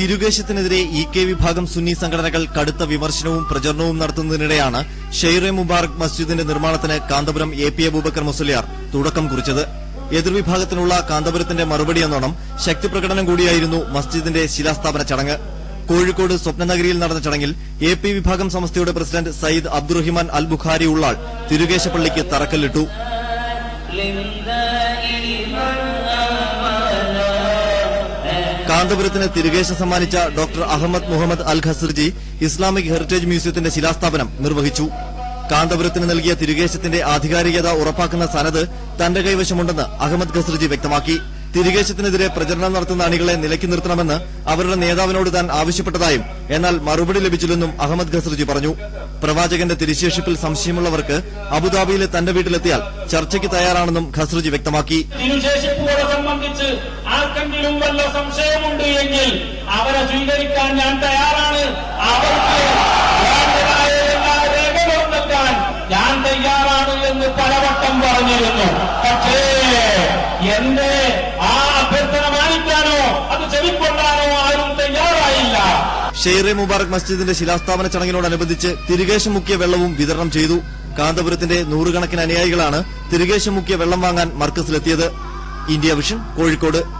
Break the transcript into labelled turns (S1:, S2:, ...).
S1: തിരുകേശത്തിനെതിരെ E K വിഭാഗം സുന്നി സംഘടനകൾ കടുത്ത വിമർശനവും പ്രചരണവും നടത്തുന്നതിനിടെയാണ് ഷെയ്റെ മുബാറക് മസ്ജിദിന്റെ നിർമ്മാണത്തിന് കാന്തപുരം എ പി അബൂബക്കർ മുസലിയാർ തുടക്കം കുറിച്ചത്. എതിർവിഭാഗത്തിനുള്ള കാന്തപുരത്തിന്റെ മറുപടി എന്നോണം ശക്തിപ്രകടനം കൂടിയായിരുന്നു മസ്ജിദിന്റെ ശിലാസ്ഥാപന ചടങ്ങ്. കോഴിക്കോട് സ്വപ്നനഗരിയിൽ നടന്ന ചടങ്ങിൽ എ പി വിഭാഗം സമസ്തയുടെ പ്രസിഡന്റ് സയ്യിദ് അബ്ദുറഹിമാൻ അൽ ബുഖാരി ഉള്ളാൾ തിരുകേശപ്പള്ളിക്ക് തറക്കല്ലിട്ടു. കാന്തപുരത്തിന് തിരുകേശം സമ്മാനിച്ച doctor Ahmed Muhammad Al Khazraji Islamic heritage മ്യൂസിയത്തിന്റെ ശിലാസ്ഥാപനം നിർവഹിച്ചു. കാന്തപുരത്തിന് നൽകിയ തിരുകേശത്തിന്റെ ആധികാരികത ഉറപ്പാക്കുന്ന സനത് തന്റെ കൈവശമുണ്ടെന്ന് അഹമ്മദ് ഖസർജി വ്യക്തമാക്കി. തിരുകേശത്തിനെതിരെ പ്രചരണം നടത്തുന്ന അണികളെ നിലയ്ക്ക് നിർത്തണമെന്ന് അവരുടെ നേതാവിനോട് താൻ ആവശ്യപ്പെട്ടതായും എന്നാൽ മറുപടി ലഭിച്ചില്ലെന്നും അഹമ്മദ് ഖസർജി പറഞ്ഞു. പ്രവാചകന്റെ തിരിശേഷിപ്പിൽ സംശയമുള്ളവർക്ക് അബുദാബിയിലെ തന്റെ വീട്ടിലെത്തിയാൽ ചർച്ചയ്ക്ക് തയ്യാറാണെന്നും ഖസർജി വ്യക്തമാക്കി.
S2: സംബന്ധിച്ച് ആർക്കെങ്കിലും വല്ല സംശയമുണ്ട് എങ്കിൽ അവരെ സ്വീകരിക്കാൻ ഞാൻ തയ്യാറാണ്. അവർക്ക് ഞാൻ തയ്യാറാണ് എന്ന് പലവട്ടം പറഞ്ഞിരുന്നു. പക്ഷേ എന്റെ
S1: ഷെയ്റെ മുബാറക് മസ്ജിദിന്റെ ശിലാസ്ഥാപന ചടങ്ങിനോടനുബന്ധിച്ച് തിരികേശം മുക്കിയ വെള്ളവും വിതരണം ചെയ്തു. കാന്തപുരത്തിന്റെ നൂറുകണക്കിന് അനുയായികളാണ് തിരികേശം മുക്കിയ വെള്ളം വാങ്ങാൻ മർക്കസിലെത്തിയത്. India vision Kozhikode.